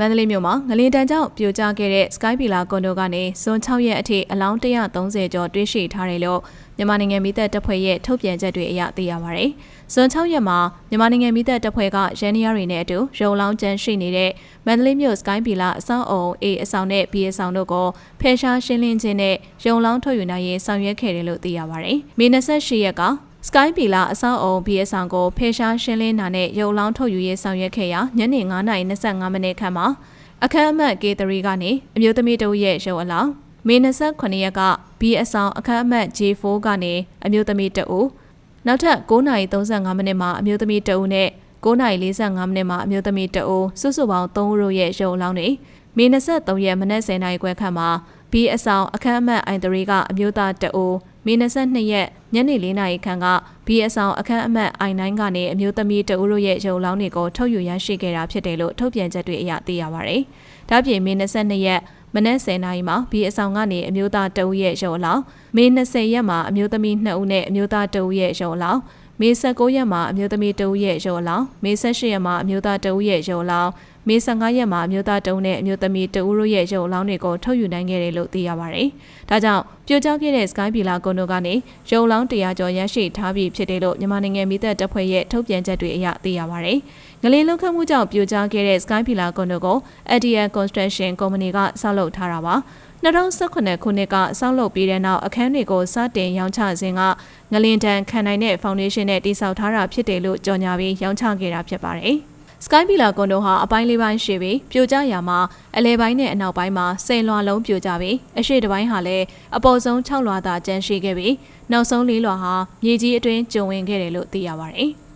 မန္တလေးမြို့မှာငလင်တန်းကြောင့်ပြိုကျခဲ့တဲ့ Sky Villa ကွန်ဒိုကနေဇွန်6ရက်အထိအလောင်း130ကျော်တွေ့ရှိထားတယ်လို့မြန်မာနိုင်ငံမိသက်တပ်ဖွဲ့ရဲ့ထုတ်ပြန်ချက်တွေအရသိရပါဗျ။ဇွန်6ရက်မှာမြန်မာနိုင်ငံမိသက်တပ်ဖွဲ့ကရန်နီယာတွေနဲ့အတူရုံလောင်းကျန်းရှိနေတဲ့မန္တလေးမြို့ Sky Villa အဆောင်အုံ A အဆောင်နဲ့ B အဆောင်တို့ကိုဖယ်ရှားရှင်းလင်းခြင်းနဲ့ရုံလောင်းထုတ်ယူနိုင်ရေးဆောင်ရွက်ခဲ့တယ်လို့သိရပါဗျ။မေ28ရက်က Sky Villa အဆောက်အုံ BS ဆောင်ကိုဖေရှားရှင်းလင်းတာနဲ့ရုံလောင်းထုတ်ယူရေးဆောင်ရွက်ခဲ့ရာညနေ9:25မိနစ်ခန့်မှာအခမ်းအမှတ် K3 ကနေအမျိုးသမီးတဦးရဲ့ရုံအလောင်းမေ29ရက်က B အဆောင်အခမ်းအမှတ် J4 ကနေအမျိုးသမီးတဦးနောက်ထပ်9:35မိနစ်မှာအမျိုးသမီးတဦးနဲ့9:45မိနစ်မှာအမျိုးသမီးတဦးစုစုပေါင်း3ဦးရဲ့ရုံအလောင်းတွေမေ23ရက်မနက်10:00နာရီခွဲခန့်မှာ B အဆောင်အခမ်းအမှတ် I3 ကအမျိုးသားတဦး မေ22ရက်ညနေ4နာရီခန့်က B အဆောင်အခမ်းအမှတ် I9 ကနေအမျိုးသမီးတဦးတို့ရဲ့ရုံလောင်းတွေကိုထုတ်ယူရရှိခဲ့တာဖြစ်တယ်လို့ထုတ်ပြန်ချက်တွေအရသိရပါဗျ။ဒါ့ပြင်မေ22ရက်မနက်10:00နာရီမှာ B အဆောင်ကနေအမျိုးသားတဦးရဲ့ရုံအလောင်းမေ20ရက်မှာအမျိုးသမီး2ဦးနဲ့အမျိုးသားတဦးရဲ့ရုံအလောင်း မေ19ရက်မှာအမျိုးသမီးတဦးရဲ့ရုံအလောင်းမေ18ရက်မှာအမျိုးသားတဦးရဲ့ရုံအလောင်းမေ15ရက်မှာအမျိုးသားတဦးနဲ့အမျိုးသမီးတဦးတို့ရဲ့ရုံအလောင်းတွေကိုထုတ်ယူနိုင်ခဲ့တယ်လို့သိရပါတယ်။ဒါကြောင့်ပြိုကျခဲ့တဲ့ Sky Villa ကွန်ဒိုကနေရုံအလောင်း100ကျော်ရရှိထားပြီးဖြစ်တယ်လို့မြန်မာနိုင်ငံမိသက်တပ်ဖွဲ့ရဲ့ထုတ်ပြန်ချက်တွေအရသိရပါတယ်။ ငလင်းလုံခတ်မှုကြောင့်ပြိုကျခဲ့တဲ့ Sky Villa ကွန်ဒိုကို ADL Construction Company ကဆောက်လုပ်ထားတာပါ။2018ခုနှစ်ကဆောက်လုပ်ပြီးတဲ့နောက်အခန်းတွေကိုစတင်ရောင်းချစဉ်ကငလင်တန်ခံနိုင်တဲ့ဖောင်ဒေးရှင်းနဲ့တည်ဆောက်ထားတာဖြစ်တယ်လို့ကြေညာပြီးရောင်းချခဲ့တာဖြစ်ပါတယ်။ Sky Villa ကွန်ဒိုဟာအပိုင်းလေးပိုင်းရှိပြီးပြိုကျရာမှာအလဲပိုင်းနဲ့အနောက်ပိုင်းမှာစိန်လွာလုံးပြိုကျပြီးအရှိတပိုင်းဟာလည်းအပေါ်ဆုံး6လွာသာကျန်ရှိခဲ့ပြီးနောက်ဆုံး၄လွာဟာမြေကြီးအတွင်းကျုံဝင်ခဲ့တယ်လို့သိရပါတယ်။